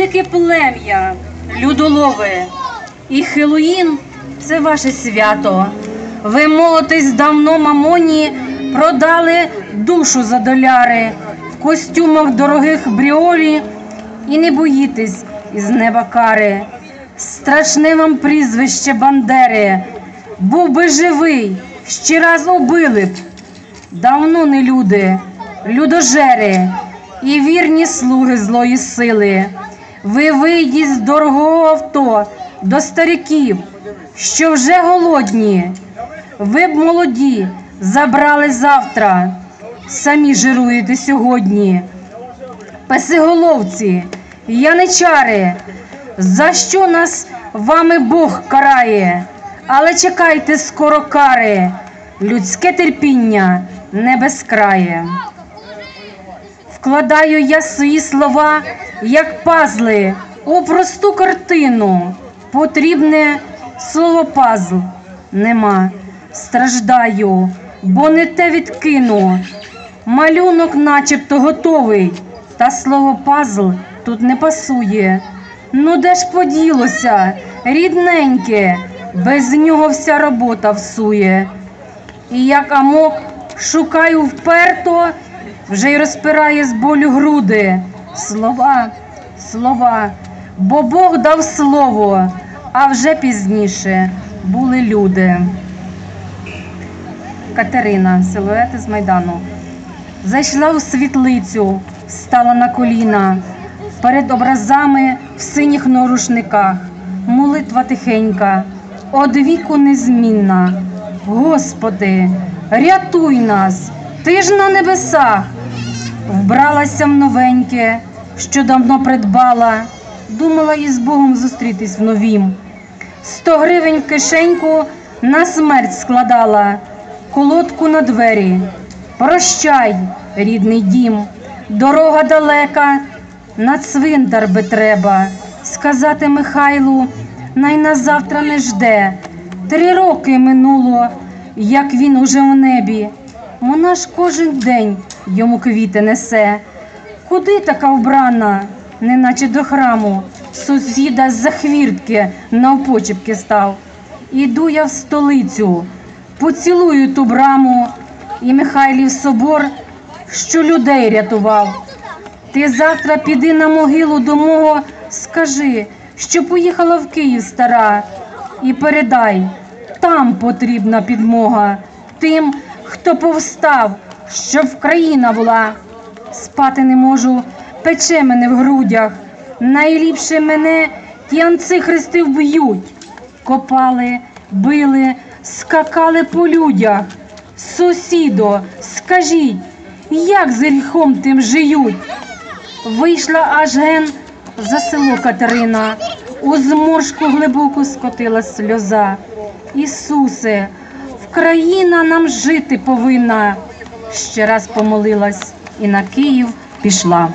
Велике плем'я, людолове, і Хеллоїн – це ваше свято. Ви молотесь давно мамоні, продали душу за доляри, в костюмах дорогих бріолі і не боїтесь із неба кари. Страшне вам прізвище Бандери, був би живий, ще раз убили б. Давно не люди, людожери і вірні слуги злої сили. Ви вийдіть з дорогого авто до стариків, що вже голодні. Ви б молоді, забрали завтра, самі жируєте сьогодні. Песиголовці, яничари, за що нас вами Бог карає? Але чекайте скоро кари, людське терпіння не безкрає. Вкладаю я свої слова, як пазли, у просту картину. Потрібне слово пазл нема. Страждаю, бо не те відкину. Малюнок начебто готовий, та слово пазл тут не пасує. Ну де ж поділося, рідненьке, без нього вся робота всує. І як амок шукаю вперто, вже й розпирає з болю груди. Слова, слова, бо Бог дав слово, а вже пізніше були люди. Катерина, силуети з Майдану. Зайшла у світлицю, стала на коліна перед образами в синіх норушниках. Молитва тихенька, од віку незмінна. Господи, рятуй нас, ти ж на небесах. Вбралася в новеньке, що давно придбала, думала із Богом зустрітись в новім. Сто гривень в кишеньку на смерть складала, колодку на двері. Прощай, рідний дім, дорога далека, на цвинтар би треба. Сказати Михайлу, най на завтра не жде. Три роки минуло, як він уже в небі. Вона ж кожен день йому квіти несе. Куди така вбрана, неначе до храму, сусіда з-за хвіртки навпочепки став. Іду я в столицю, поцілую ту браму і Михайлів собор, що людей рятував. Ти завтра піди на могилу до мого, скажи, що поїхала в Київ стара, і передай, там потрібна підмога тим, хто повстав, щоб країна була. Спати не можу, пече мене в грудях. Найліпше мене ті анцихристи вб'ють. Копали, били, скакали по людях. Сусідо, скажіть, як з гріхом тим жиють? Вийшла аж ген за село Катерина, у зморшку глибоку скотила сльоза. Ісусе, Вкраїна нам жити повинна. Ще раз помолилась і на Київ пішла.